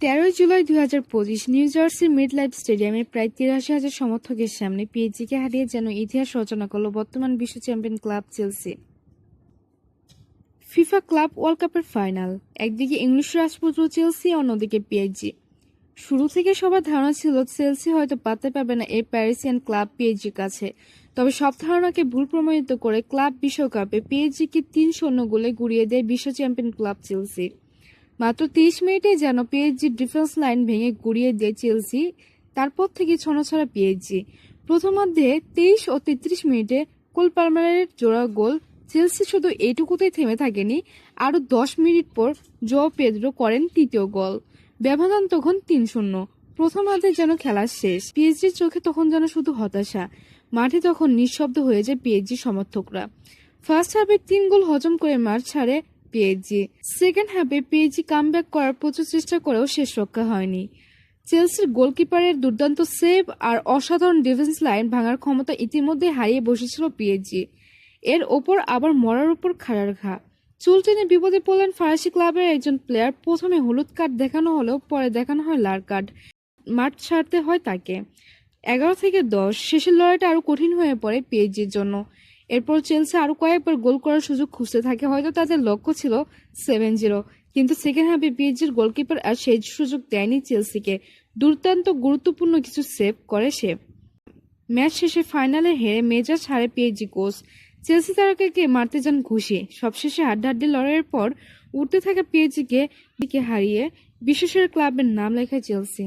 তেরোই জুলাই দুই হাজার পঁচিশ নিউ জার্সির মিড লাইফ স্টেডিয়ামে প্রায় তিরাশি হাজার সমর্থকের সামনে পিএইচজিকে হারিয়ে যেন ইতিহাস রচনা করল বর্তমান বিশ্ব champion club Chelsea. FIFA club world কাপের ফাইনাল। একদিকে ইংলিশ রাজপুত্র চেলসি, অন্যদিকে পিএইচজি। শুরু থেকে সবার ধারণা ছিল চেলসি হয়তো পাতে পাবে না এই প্যারিসিয়ান ক্লাব পিএইচজির কাছে। তবে সব ধারণাকে ভুল প্রমাণিত করে ক্লাব বিশ্বকাপে পিএইচজিকে তিন শূন্য গোলে গুড়িয়ে দেয় বিশ্ব চ্যাম্পিয়ন ক্লাব চেলসি। মাত্র তিরিশ মিনিটে যেন পিএইচজির ডিফেন্স লাইন ভেঙে গুড়িয়ে দেয় চেলসি তারপর থেকে ছড়া পিএইচজি প্রথমার্ধে তেইশ ও তেত্রিশ মিনিটে কোল পালমারের জোড়া গোল চেলসি শুধু এইটুকুতেই থেমে থাকেনি, আরও দশ মিনিট পর জো পেদ্রো করেন তৃতীয় গোল। ব্যবধান তখন তিন শূন্য। প্রথমার্ধে যেন খেলা শেষ। পিএইচজির চোখে তখন যেন শুধু হতাশা। মাঠে তখন নিঃশব্দ হয়ে যায় পিএইচজি সমর্থকরা। ফার্স্ট হাফে তিন গোল হজম করে মাঠ ছাড়ে পিএইচজি সেকেন্ড হাফে পিএইচজি কামব্যাক করার প্রচুর চেষ্টা করেও শেষ রক্ষা হয়নি। চেলসির গোলকিপারের দুর্দান্ত সেভ আর অসাধারণ ডিফেন্স লাইন ভাঙার ক্ষমতা ইতিমধ্যে হারিয়ে বসেছিল পিএইচজি এর ওপর আবার মরার উপর খাড়ার ঘা। চুল টেনে বিপদে পড়লেন ফরাসি ক্লাবের একজন প্লেয়ার প্রথমে হলুদ কার্ড দেখানো হলেও পরে দেখানো হয় লাল কার্ড মাঠ ছাড়তে হয় তাকে। এগারো থেকে দশ, শেষের লড়াইটা আরও কঠিন হয়ে পড়ে পিএইচজির জন্য। এরপর চেলসি আরও কয়েকবার গোল করার সুযোগ খুঁজতে থাকে। হয়তো তাদের লক্ষ্য ছিল সেভেন জিরো কিন্তু সেকেন্ড হাফে পিএইচজির গোলকিপার আর সেই সুযোগ দেয়নি চেলসিকে। দুর্দান্ত, গুরুত্বপূর্ণ কিছু সেভ করে সে। ম্যাচ শেষে ফাইনালে হেরে মেজাজ হারে পিএইচজি কোচ চেলসি তারকাকে মারতে যান ঘুষি। সবশেষে হাড্ডাহাড্ডি লড়াইয়ের পর উঠতে থাকা পিএইচজিকে হারিয়ে বিশ্বসেরা ক্লাবের নাম লেখায় চেলসি।